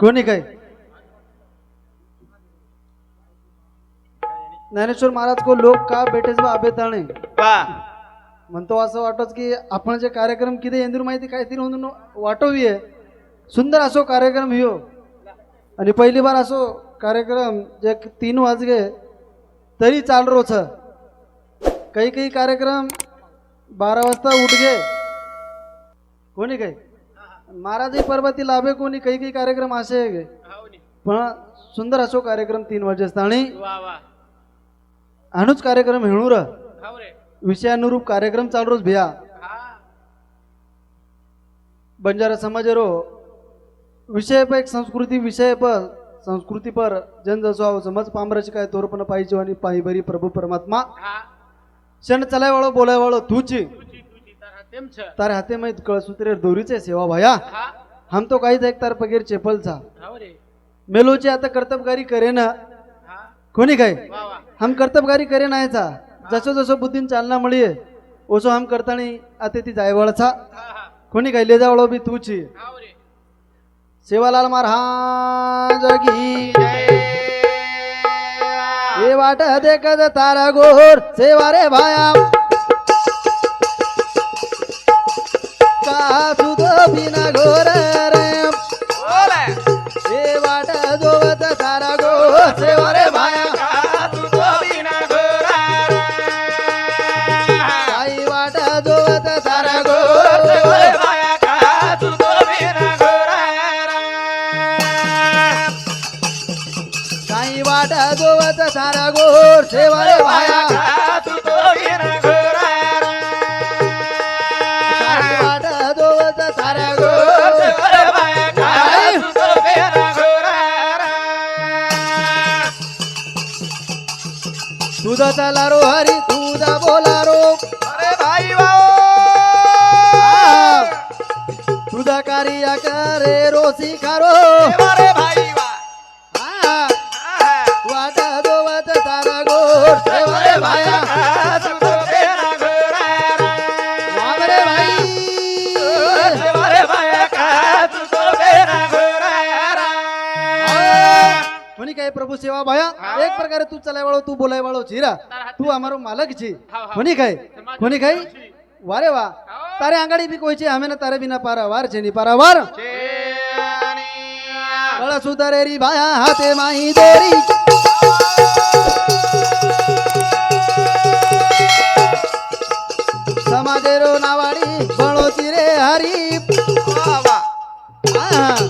कोणी काय? ज्ञानेश्वर महाराज को लोक का बेटेच बा आबेताणे वा म्हणतो असं वाटत की आपण जे कार्यक्रम किती येंदूर माहिती काहीतरी म्हणून वाटोवी आहे सुंदर असो कार्यक्रम ह्यो. आणि पहिली बार असो कार्यक्रम जे तीन वाजगे तरी चाल रोच. काही काही कार्यक्रम बारा वाजता उठगे. कोणी काही महाराजही पर्वती लाभे कोणी काही काही कार्यक्रम असे आहे. पण सुंदर असो कार्यक्रम तीन वाजेस्ता. आणि वा वा. आणूच कार्यक्रम हेणूर. हो रे. विषयानुरूप कार्यक्रम चालू रोज भिया. बंजारा समाजेरो विषय पर एक संस्कृती विषय पर संस्कृती पर जन जसो आहो समज पामराची काय तोरपण पाहिजे आणि पायी बरी प्रभू परमात्मा. क्षण चलाय वाळो बोलाय वाळो तुची. तर हाते माहीत कळ सुत्रे दोरीचे सेवा भया हा हम तो काहीच एक तार पगीर चेपलचा हो रे मेलोची आता कर्तबगारी करेन हा कोणी काय वा वा हम कर्तबगारी करे नाहीचा जसं जसं बुद्धीन चालना मिळीये ओसो हम करतानी आता ती जायवळचा हा हा कोणी काय लेजावळो बी तुची हो रे सेवालाल महाराज की हे वाट देखत तारा गोर सेवा रे. भाया का सुद बिना घोर रे. बोले वाट जोवत तारा गोर सेवा Gonzalo. कोणी काय प्रभू सेवा भाया एक प्रकारे तू चलाय वाळो तू बोलाय वाळो छिरा तू आमारो मालक छी कोणी काय? कोणी काय? वारे वा तारे आंगाडी बी कोयचे हमें ना तारे बिना पारा वार छे नी पारा वार. कळ सुधारे री भाया हाते माही देरी. समाजेरो नावाडी बळोची रे हरी. रुडी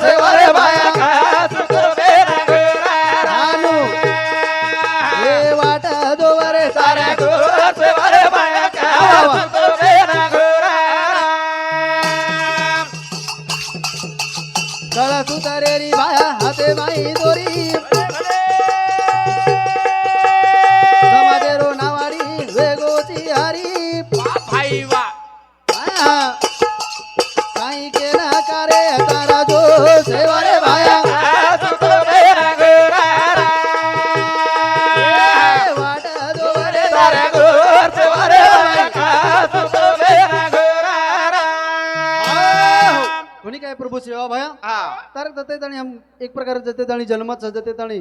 સેવા રે ભાઈ कोणी काय प्रभू सेवा भाया? तारक जाते आणि हम एक प्रकार जाते आणि जन्मत सजते आणि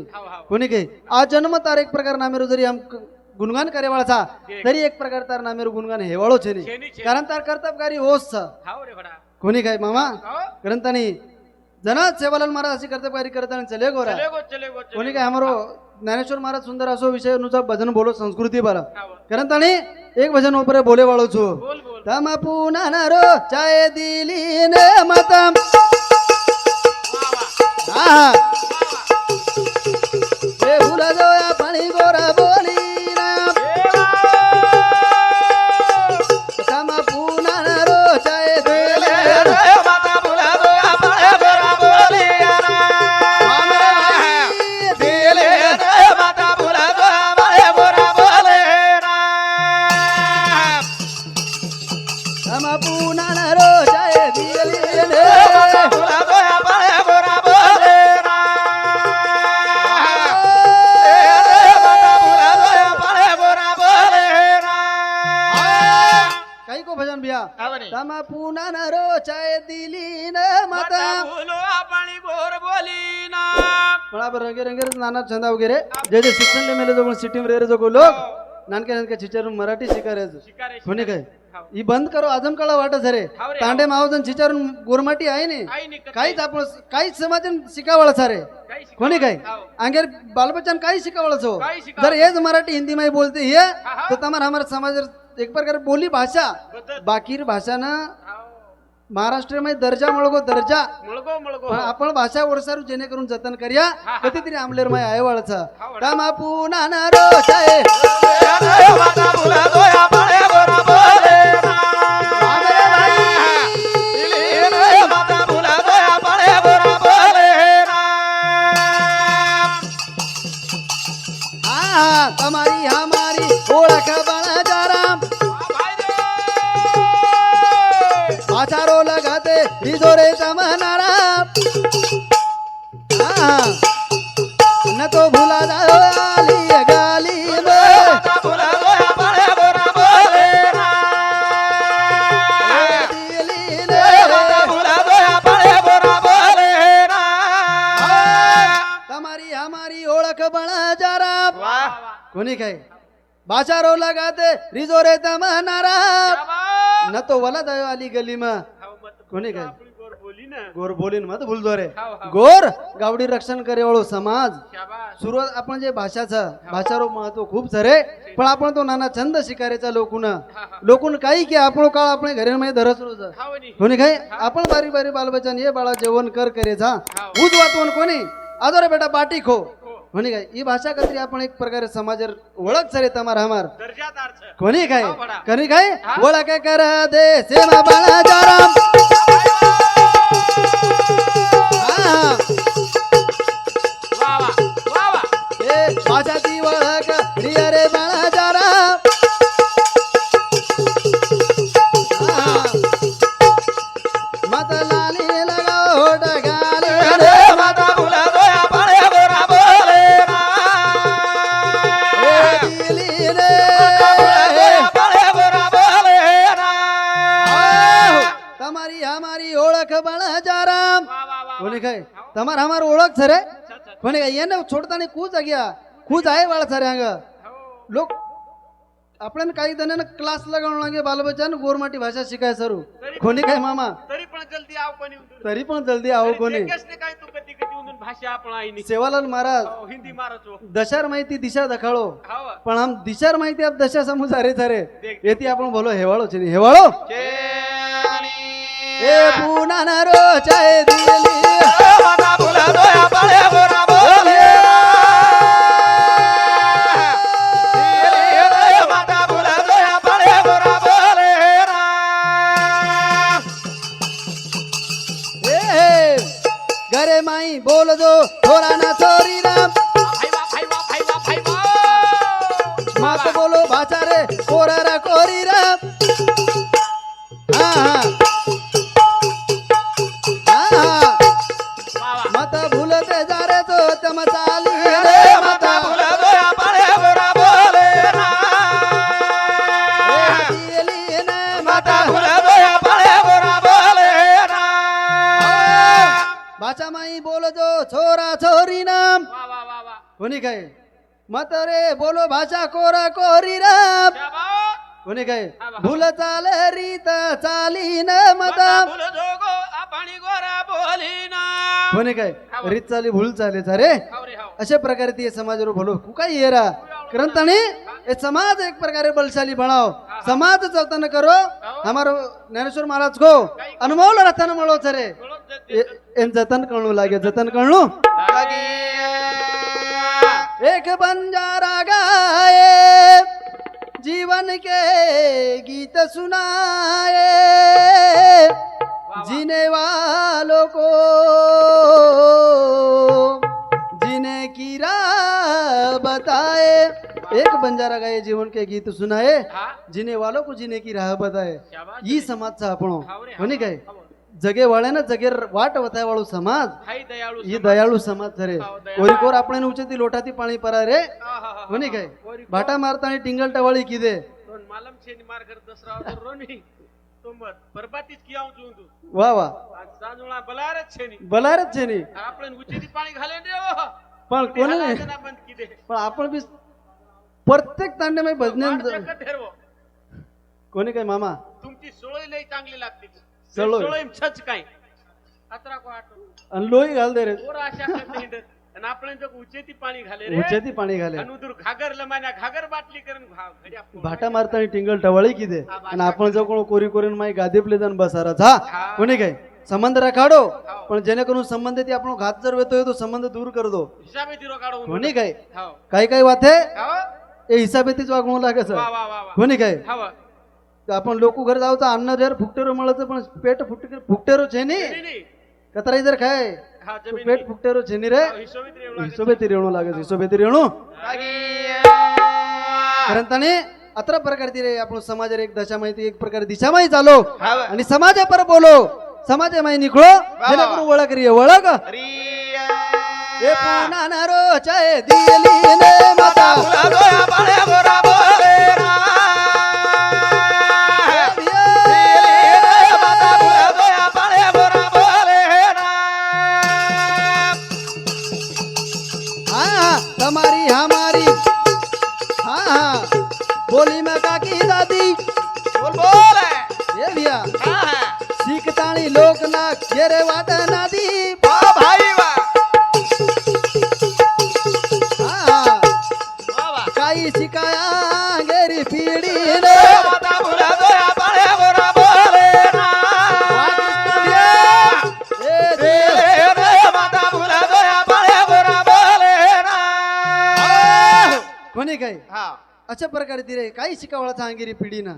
कोणी काय? आज जन्म तार एक प्रकार नामेरो जरी हम क- गुणगान करे वाळचा तरी एक प्रकार तार नामेरो गुणगान हेवाळो छे छेनी नी छे. कारण तार कर्तबगारी होस छ कोणी काय मामा? ग्रंथानी जनात सेवालाल महाराज अशी कर्तबगारी करताना चले गोरा. कोणी काय हमारो ज्ञानेश्वर महाराज सुंदर असो विषयनुसार भजन बोलो संस्कृती बरा कारण ताणी एक भजन ओपरे बोले वाळो छो. बोल बोल. తమ పూననరో చయదీలీన మతం దేవులదో माता. बोलो आपण गोर रंगे नाना चंदा वगैरे. जे जे शिक्षण मेले जो सिटी में रे जो लोक. नानके नानके चिचारून मराठी शिकायचं शिकारे कोणी काय? ही. बंद करो आजम काळा वाटत रे, तांडे मावजन चिचारून गोरमाटी आहे नी काहीच आपण काहीच समाजन शिकावळ सारे. कोणी काय. अंगेर बालबच्चन काही हो शिकावळं. जर हेच मराठी हिंदी में बोलते हे हा. तर तमार हमारा समाज एक प्रकार बोली भाषा. बाकी भाषा ना. महाराष्ट्रमध्ये दर्जा मळगो दर्जा. मुळगो मुळगो पण आपण भाषा ओरसारू जेणेकरून जतन करूया. हा. कधीतरी आमलेर माय आहे वाळचा हा, वळा. कोणी काय? बाचारो लगाते रिजोरे तमनारा न तो वला जाओ आली गली में. कोणी काय? गोर बोलीन मत भूलतो रे. गोर गावडी रक्षण करे वाळो समाज. सुरुवात आपण जे भाषाचं भाषारो महत्त्व खूप सरे पण आपण तो नाना छंद शिकारेचा लोकून. लोकून काही की आपण काळ आपण घरी मध्ये धरत रोज. कोणी काय? आपण बारी बारी बालबच्चन ये बाळा जेवण कर करेचा. उज वाचवण कोणी? आदो रे बेटा बाटी खो. कोणी काय ही भाषा कत्री आपण एक प्रकारे समाजर ओळख सरे तमार हमार. कोणी काय कोणी काय? ओळख कर दे सेवा बाळा जाराम हा ए બોલે કઈ તમારે અમારો ઓળખ છે રે પણ એને છોડતા ને કૂચ ગયા કૂચ આય વાળા છે આગળ લોક આપણે काही જણાને ક્લાસ લગાવવા લાગે બાલ બચ્ચાને ગોરમાટી ભાષા શીખાય શરૂ કોની કઈ મામા તરી પણ જલ્દી આવ કોની તરી પણ જલ્દી આવ કોની કેસને કાઈ તું કતી કતી ઉંદન ભાષા આપણ આઈની સેવાલાલ મહારાજ હિન્દી મારો છો દશાર માહિતી દિશા દેખાડો પણ આમ દિશાર માહિતી આપ દશા સમુસા રે થારે એથી આપણો ભલો હેવાળો છે ને હેવાળો એ પૂનાના રો ચાય દિલી दिली माता बोला दोया माई बोल दो छोरा छोरी नाम. कोणी काय? मत रे बोलो भाषा कोरा कोरी राम. कोणी काय. भूल चाल रीत चाली न मता बोला बोली कोणी काय? रीत चाली भूल चाले सारे हाव रे अशा प्रकारे ती समाज भलो कुकाई येरा. ग्रंथाने हे समाज एक प्रकारे बलशाली बनाव समाज चलतन करो. हमारो ज्ञानेश्वर महाराज को अनुभव रतन मळो सरे बोलो जल्दी एन जतन करणू लागे जतन करणू एक बंजारा गाए जीवन के गीत सुनाए जीने वालों को जीने की राह बताए एक बंजारा गाए जीवन के गीत सुनाए हा जीने वालों को जीने की राह बताए शाबास ई समाजचा आपण हाव रे, कोणी काय हाव. जगे वाळ्यानं जगे वाट वताय वाळू समाज हाय दयाळू ही दयाळू समाज धरे हाव, दयाळू. कोरी कोर आपण उचती लोटाती पाणी परा रे आहाहा. कोणी काय कोरी- भाटा मारता आणि टिंगल टवाळी किदे दोन मालम छेनी मार कर दसरा रोनी તોમત બરબાદી જ કિયા હું તું વા વાહ આ સાંજોળા બલાર જ છે ની બલાર જ છે ની આપણે ઉચેથી પાણી ઘાલે ને पण कोण पण आपण बी प्रत्येक तांड्यामध्ये भजन कोणी काय मामा? तुमची सोय लई चांगली लागते सोळी आणि लोही घाल दे रे. आणि आपण जग उचेती पाणी घाले उचेती पाणी घाले. अनुदूर घागर लमान्या घागर बाटली करून भाटा मारताना टिंगल टवाळी किदे आणि आपण जग कोणी कोरी कोरी माई गादीपले जाण बसारा झा कोणी काय? संबंध राखाडो पण जेणेकरून संबंध ती आपण घात जर येतोय तो संबंध दूर करतो हिसाबे दिरो काढो कोणी काय हाव. काही काही वाथे हाव? ए हिसाबे तीच वागवू लागायचं वा वा वा वा कोणी काय हाव. तर आपण लोक घर जाऊचं अन्न जर फुकटेरो મળે पण पेट फुटके फुकटेरो છે ની नाही, नाही. કતરાઈ જર ખાય हा, તો जमीन પેટ ફુકટેરો છે ની રે हाव, हिशोबीत रेवला लागेल. हिशोबेती रेवणू लागे हिशोबेती रेवणू कारण ताने अत्र प्रकारची रे आपण समाज एक दशा माहिती एक प्रकारे दिशा माही चालो हाव. आणि समाजा पर बोलो સમાજે માં નીકળો જેને કરું વળક રીએ વળક એ પૂના નારો ચાય દિયલી ને માતા બોલાવો આપણે બોરા બોરા તમારી હમારી હા હા બોલી મેં घेरे अशा प्रकारे तिरे काही शिकावळा सांगेरी पिढीनं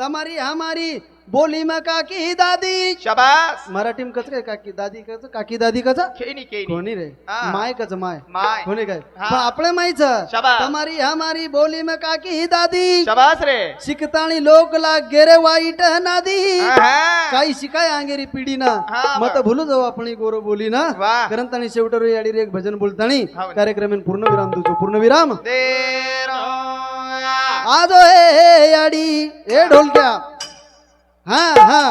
તમારી हमारी बोली में काकी दादी शाबास मराठी में कस काय काकी दादी कस काकी दादी कस खेळणी खेळणी कोणी रे हा. माय कच माय माय कोणी काय हा. पण आपल्या माहीच शाबास. તમારી हमारी बोली में काकी दादी शाबास रे शिकताणी लोक लाग गेरे वाईट नादी आहा. काही शिकाय अंगेरी पिढी ना हा, मग बरं. भूलू जाऊ आपण गोरो बोली ना वाह. कारण ताणी शेवटर याडी एक भजन बोलतानी हा, बरं. कार्यक्रम पूर्ण विराम तुझो पूर्ण विराम देरो. आज हे अडी हे ढोलक्या हा हा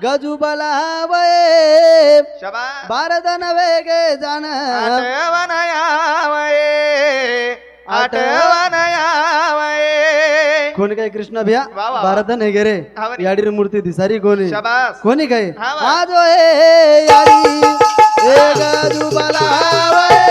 वाह, गजू बलावये शाबास. बारदन वेगे जान आठवण यावये. आठवण यावये. कोणी काय कृष्ण भिया. बारदन हे गेरे हा बरी. याडी मूर्ती दिसारी कोणी. कोणी काय हा. आजो ए याडी बलावये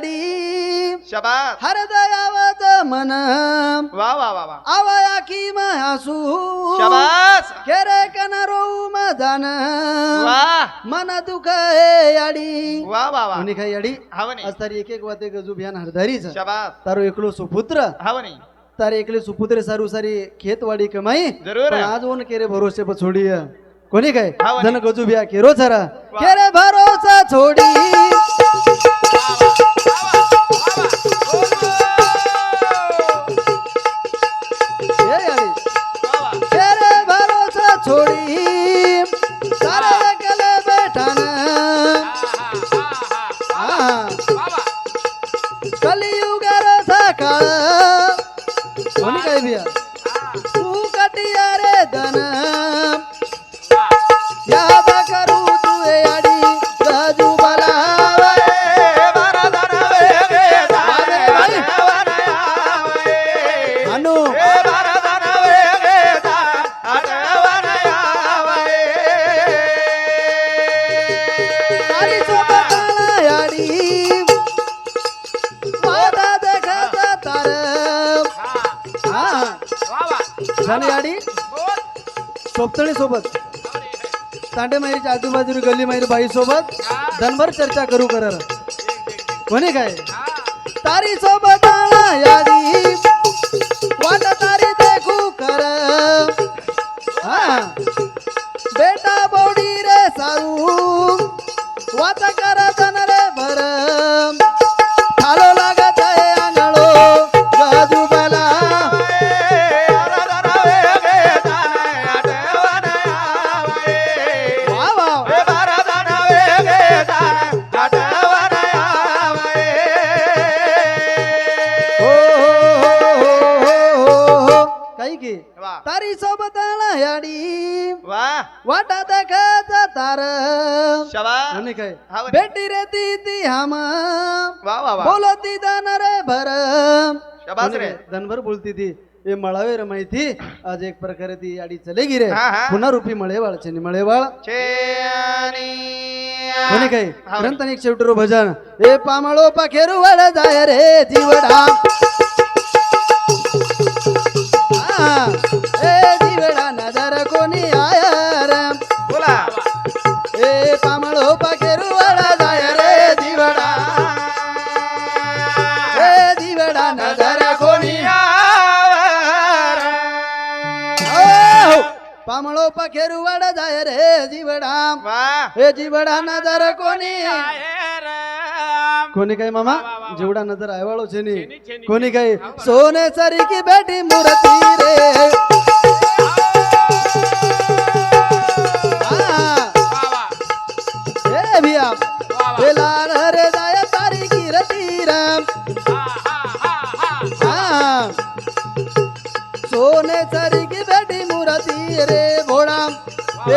बोली याडी शबास. हर दयावत मन वा वा वा वा. आवया की हसू शबास. केरे कनरो मदन. वा. मन दुख हे याडी. वा वा वा. कोणी काही याडी. हवनी आज तारी एक एक वाते गजू भ्यान हरदारीच शबास. तारो एकलो सुपुत्र. हवनी तारे एकले सुपुत्रे सारू सारी खेतवाडी कमाई. जरूर. पण आज ओन केरे भरोसे पर छोडी. कोणी काय. जन गजू बिया केरो जरा केरे भरोसा छोडी. झाली याडी सोबतणी सोबत. तांडे माईच्या आजूबाजूला गल्ली माईर बाई सोबत. दनभर चर्चा करू कर कोणी काय? तारी सोबत यादी वाटा देखत तार. आणि काय? हा. बेटी रे ती ती हम. वा वा वा. बोलती दन रे भर. शबास रे. धनभर बोलती ती. हे मळावे रे माहिती आज एक प्रकारे ती आडी चले गिरे हा, हा. पुन्हा रुपी मळेवाळ चेनी मळेवाळ. चेनी. कोणी काय? हा. ग्रंथ आणि एक शेवटरो भजन. ए पामळो पाखेरू वड जाय रे जीवडा. पामळो पाखेरू वड जाय रे जीवडा वा ए जीवडा नजर कोणी कोणी काय मामा जेवढा नजर आयवाळो छेनी छेनी, छेनी. कोणी काय सोने सरी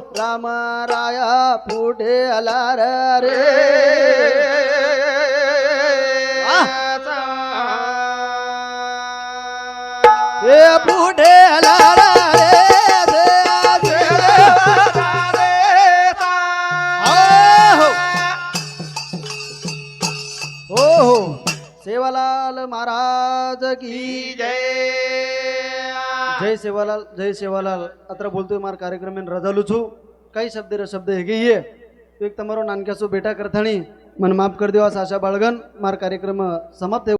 मेरो राम राया फुटे अलार रे हे फुटे अलार रे हो हो. सेवालाल महाराज की जय. జై శివలాల్ జై శివలాల్ అత్ర બોલતો મારા કાર્યક્રમ રજાલું છું કઈ શબ્દ શબ્દ હેગી એ તો એક તમારો નાનકાસો બેટા કરથાણી મને માફ કરી દેવા સાશા બાળગન મારા કાર્યક્રમ સમાપ્ત